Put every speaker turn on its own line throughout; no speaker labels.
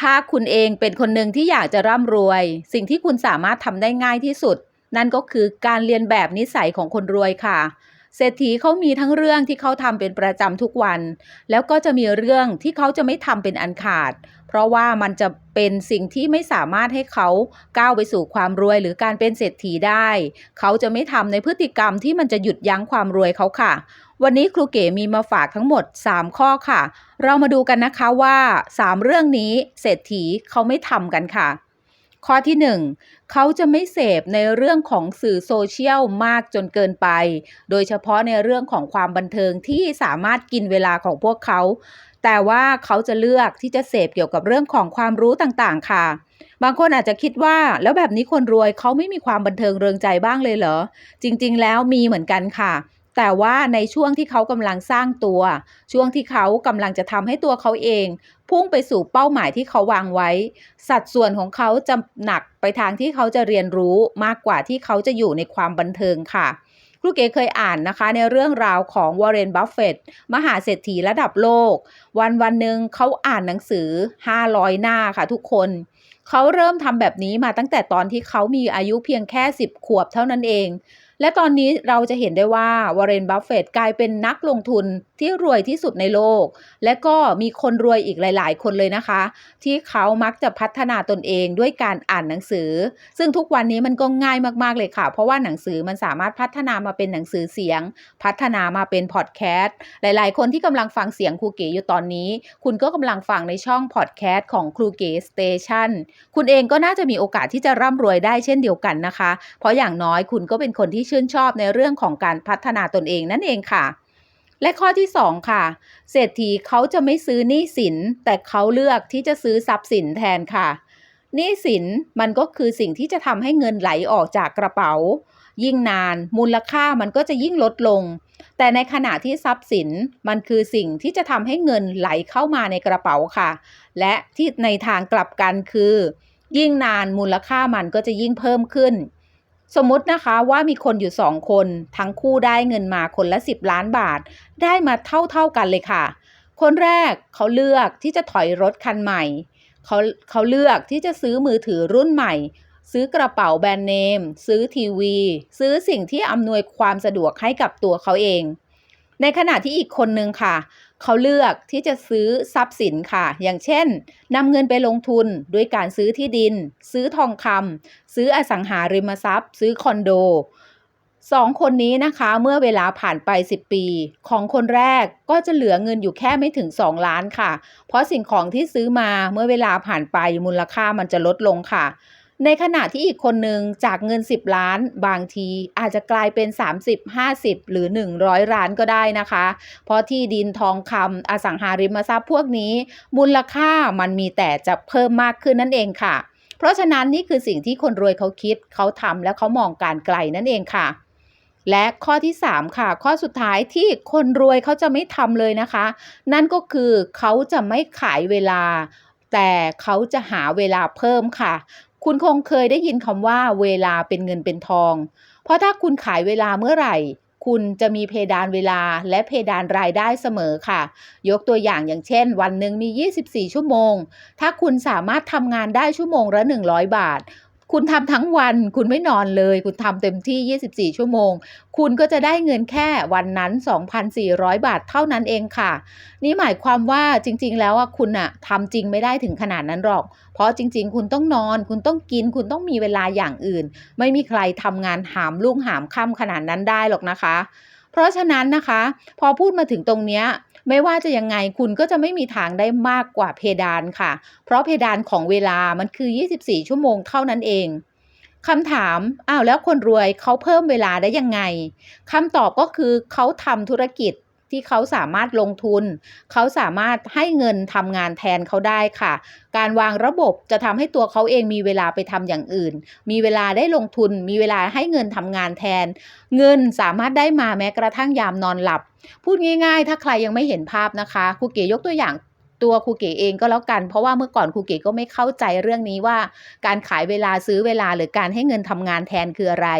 ถ้าคุณเองเป็นคนหนึ่งที่อยากจะร่ำรวย สิ่งที่คุณสามารถทำได้ง่ายที่สุด นั่นก็คือการเรียนแบบนิสัยของคนรวยค่ะ เศรษฐีเขามีทั้งเรื่องที่เขาทำเป็นประจำทุกวัน แล้วก็จะมีเรื่องที่เขาจะไม่ทำเป็นอันขาด เพราะว่ามันจะเป็นสิ่งที่ไม่สามารถให้เขาก้าวไปสู่ความรวยหรือการเป็นเศรษฐีได้ เขาจะไม่ทำในพฤติกรรมที่มันจะหยุดยั้งความรวยเขาค่ะ วันนี้ครูเก๋มีมาฝากทั้งหมด 3 ข้อค่ะ เรามาดูกันนะคะว่า 3 เรื่องนี้เศรษฐีเขาไม่ทำกันค่ะ ข้อที่ 1 เขาจะไม่เสพในเรื่องของสื่อโซเชียลมากจนเกินไป โดยเฉพาะในเรื่องของความบันเทิงที่สามารถกินเวลาของพวกเขา แต่ว่าเขาจะเลือกที่จะเสพเกี่ยวกับเรื่องของความรู้ต่างๆ ค่ะ บางคนอาจจะคิดว่าแล้วแบบนี้คนรวยเขาไม่มีความบันเทิงเริงใจบ้างเลยเหรอ จริง ๆ แล้วมีเหมือนกันค่ะ แต่ว่าในช่วงที่เขากำลังสร้างตัว ช่วงที่เขากำลังจะทำให้ตัวเขาเอง พุ่งไปสู่เป้าหมายที่เขาวางไว้ สัดส่วนของเขาจะหนักไปทางที่เขาจะเรียนรู้มากกว่าที่เขาจะอยู่ในความบันเทิงค่ะครูเก๋เคยอ่านนะคะในเรื่องราวของวอร์เรน บัฟเฟตมหาเศรษฐีระดับโลก วันวันหนึ่งเขาอ่านหนังสือ 500 หน้าค่ะทุกคน เขาเริ่มทำแบบนี้มาตั้งแต่ตอนที่เขามีอายุเพียงแค่ 10 ขวบเท่านั้นเอง และตอนนี้เราจะเห็นได้ว่าวอร์เรนบัฟเฟตกลายเป็นนักลงทุนที่รวยที่สุดในโลก และก็มีคนรวยอีกหลาย ๆ คนเลยนะคะ ที่เขามักจะพัฒนาตนเองด้วยการอ่านหนังสือ ซึ่งทุกวันนี้มันก็ง่ายมาก ๆ เลยค่ะ เพราะว่าหนังสือมันสามารถพัฒนามาเป็นหนังสือเสียง พัฒนามาเป็นพอดแคสต์หลาย ๆ คนที่กำลังฟังเสียงครูเก๋อยู่ตอนนี้ คุณก็กำลังฟังในช่องพอดแคสต์ของครูเก๋สเตชันคุณเองก็น่าจะมีโอกาสที่จะร่ำรวยได้เช่นเดียวกันนะคะ เพราะอย่างน้อยคุณก็เป็นคนที่ชื่นชอบในเรื่องของการพัฒนาตนเองนั่นเองค่ะ และข้อที่ 2 ค่ะ เศรษฐีเขาจะไม่ซื้อหนี้สิน แต่เขาเลือกที่จะซื้อทรัพย์สินแทนค่ะหนี้สินมันก็คือสิ่งที่จะทำให้เงินไหลออกจากกระเป๋า ยิ่งนานมูลค่ามันก็จะยิ่งลดลง แต่ในขณะที่ทรัพย์สินมันคือสิ่งที่จะทำให้เงินไหลเข้ามาในกระเป๋าค่ะ และที่ในทางกลับกันคือ ยิ่งนานมูลค่ามันก็จะยิ่งเพิ่มขึ้น สมมตินะคะว่ามีคนอยู่สองคน ทั้งคู่ได้เงินมาคนละ 10 ล้านบาท ได้มาเท่าๆกันเลยค่ะ คนแรกเขาเลือกที่จะถอยรถคันใหม่เขาเขาเลือกที่จะซื้อมือถือรุ่นใหม่ ซื้อกระเป๋าแบรนด์เนม ซื้อทีวี ซื้อสิ่งที่อำนวยความสะดวกให้กับตัวเขาเอง ในขณะที่อีกคนนึงค่ะ เขาเลือกที่จะซื้อทรัพย์สินค่ะ อย่างเช่นนำเงินไปลงทุนด้วยการซื้อที่ดิน ซื้อทองคำซื้ออสังหาริมทรัพย์ ซื้อคอนโดสองคนนี้นะคะเมื่อเวลาผ่านไป 10 ปี ของคนแรกก็จะเหลือเงินอยู่แค่ไม่ถึง 2 ล้านค่ะ เพราะสิ่งของที่ซื้อมาเมื่อเวลาผ่านไปมูลค่ามันจะลดลงค่ะ ในขณะที่อีกคนหนึ่งจากเงิน 10 ล้าน บางทีอาจจะกลายเป็น 30 50 หรือ 100 ล้านก็ได้นะคะ เพราะที่ดินทองคำอสังหาริมทรัพย์พวกนี้ มูลค่ามันมีแต่จะเพิ่มมากขึ้นนั่นเองค่ะ เพราะฉะนั้นนี่คือสิ่งที่คนรวยเขาคิดเขาทำและเขามองการไกลนั่นเองค่ะและข้อที่ 3 ค่ะ ข้อสุดท้ายที่คนรวยเขาจะไม่ทำเลยนะคะ นั่นก็คือเขาจะไม่ขายเวลา แต่เขาจะหาเวลาเพิ่มค่ะ คุณคงเคยได้ยินคำว่าเวลาเป็นเงินเป็นทอง เพราะถ้าคุณขายเวลาเมื่อไหร่ คุณจะมีเพดานเวลาและเพดานรายได้เสมอค่ะ ยกตัวอย่างอย่างเช่น วันหนึ่งมี 24 ชั่วโมง ถ้าคุณสามารถทำงานได้ชั่วโมงละ 100 บาท คุณทำทั้งวัน คุณไม่นอนเลย คุณทำเต็มที่ 24 ชั่วโมง คุณก็จะได้เงินแค่วันนั้น 2,400 บาทเท่านั้นเองค่ะ นี่หมายความว่าจริง ๆ แล้วอะคุณอะทำจริงไม่ได้ถึงขนาดนั้นหรอก เพราะจริง ๆ คุณต้องนอน คุณต้องกิน คุณต้องมีเวลาอย่างอื่น ไม่มีใครทำงานหามลุ่งหามค่ำขนาดนั้นได้หรอกนะคะ เพราะฉะนั้นนะคะ พอพูดมาถึงตรงเนี้ย ไม่ว่าจะยังไงคุณก็จะไม่มีทางได้มากกว่าเพดานค่ะ เพราะเพดานของเวลามันคือ 24 ชั่วโมงเท่านั้นเองคำถาม อ้าวแล้วคนรวยเขาเพิ่มเวลาได้ยังไง คำตอบก็คือเขาทำธุรกิจ ที่เขาสามารถลงทุน เขาสามารถให้เงินทำงานแทนเขาได้ค่ะ การวางระบบจะทำให้ตัวเขาเองมีเวลาไปทำอย่างอื่น มีเวลาได้ลงทุน มีเวลาให้เงินทำงานแทน เงินสามารถได้มาแม้กระทั่งยามนอนหลับ พูดง่าย ๆ ถ้าใครยังไม่เห็นภาพนะคะครูเก๋ยกตัวอย่าง ตัวครูเก๋เองก็แล้วกัน เพราะว่าเมื่อก่อนครูเก๋ก็ไม่เข้าใจเรื่องนี้ว่า การขายเวลาซื้อเวลาหรือการให้เงินทำงานแทนคืออะไร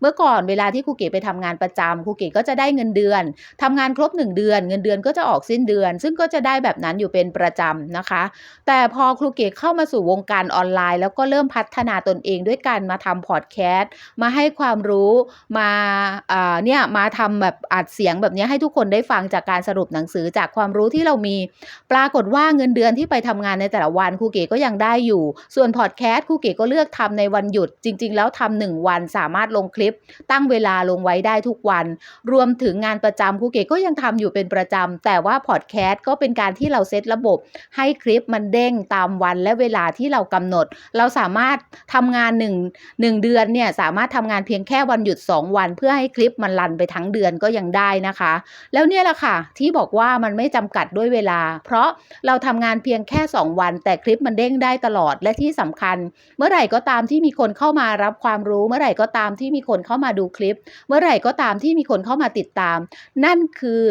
เมื่อก่อนเวลาที่ครูเก๋ไปทำงานประจำครูเก๋ก็จะได้เงินเดือนทำงานครบ 1 เดือน เงินเดือนก็จะออกสิ้นเดือน ซึ่งก็จะได้แบบนั้นอยู่เป็นประจำนะคะ แต่พอครูเก๋เข้ามาสู่วงการออนไลน์ แล้วก็เริ่มพัฒนาตนเองด้วยการมาทำพอดแคสต์มาให้ความรู้มาอ่าเนี่ยมาทำแบบอัดเสียงแบบนี้ให้ทุกคนได้ฟังจากการสรุปหนังสือจากความรู้ที่เรามีปรากฏว่าเงินเดือนที่ไปทำงานในแต่ละวันครูเก๋ก็ยังได้อยู่ ส่วนพอดแคสต์ครูเก๋ก็เลือกทำในวันหยุด จริง ๆ แล้วทำหนึ่งวันสามารถลงคลิป ตั้งเวลาลงไว้ได้ทุกวัน รวมถึงงานประจำครูเก๋ก็ยังทำอยู่เป็นประจำแต่ว่าพอดแคสต์ก็เป็นการที่เราเซตระบบ ให้คลิปมันเด้งตามวันและเวลาที่เรากำหนด เราสามารถทำงาน1 1เดือนเนี่ยสามารถทำงานเพียงแค่วันหยุด 2 วัน เพื่อให้คลิปมันรันไปทั้งเดือนก็ยังได้นะคะ แล้วเนี่ยแหละค่ะที่บอกว่ามันไม่จำกัดด้วยเวลา เพราะเราทำงานเพียงแค่ 2 วัน แต่คลิปมันเด้งได้ตลอดและที่สำคัญ เมื่อไหร่ก็ตามที่มีคนเข้ามารับความรู้ เมื่อไหร่ก็ตามที่มีคนเข้ามาดูคลิป เมื่อไหร่ก็ตามที่มีคนเข้ามาติดตาม นั่นคือ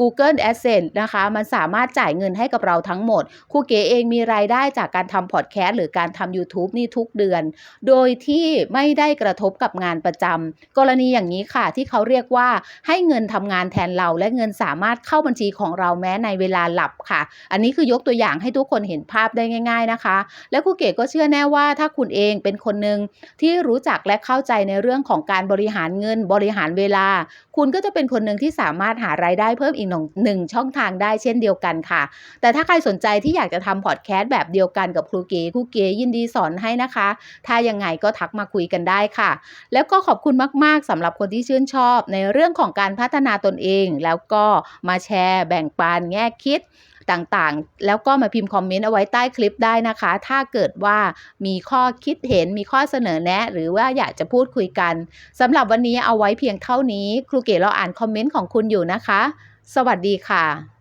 Google Adsense นะคะ มันสามารถจ่ายเงินให้กับเราทั้งหมดครูเก๋เองมีรายได้จากการทำพอดแคสต์หรือการทำ YouTube นี่ทุกเดือน โดยที่ไม่ได้กระทบกับงานประจำกรณีอย่างนี้ค่ะที่เขาเรียกว่าให้เงินทำงานแทนเราและเงินสามารถเข้าบัญชีของเราแม้ในเวลาหลับค่ะอันนี้คือยกตัวอย่างให้ทุกคนเห็นภาพได้ง่าย ๆนะคะ และครูเก๋ก็เชื่อแน่ว่าถ้าคุณเองเป็นคนหนึ่งที่รู้จักและเข้าใจในเรื่องของการบริหารเงินบริหารเวลา คุณก็จะเป็นคนหนึ่งที่สามารถหารายได้เพิ่มอีกหนึ่งช่องทางได้เช่นเดียวกันค่ะ แต่ถ้าใครสนใจที่อยากจะทำพอดแคสต์แบบเดียวกันกับครูเก๋ครูเก๋ยินดีสอนให้นะคะ ถ้ายังไงก็ทักมาคุยกันได้ค่ะ แล้วก็ขอบคุณมาก ๆสำหรับคนที่ชื่นชอบในเรื่องของการพัฒนาตนเอง แล้วก็มาแชร์แบ่งปันแง่คิด ต่างๆ แล้วก็มาพิมพ์คอมเมนต์เอาไว้ใต้คลิปได้นะคะ ถ้าเกิดว่ามีข้อคิดเห็นมีข้อเสนอแนะ หรือว่าอยากจะพูดคุยกันสำหรับวันนี้เอาไว้เพียงเท่านี้ ครูเก๋เราอ่านคอมเมนต์ของคุณอยู่นะคะ สวัสดีค่ะ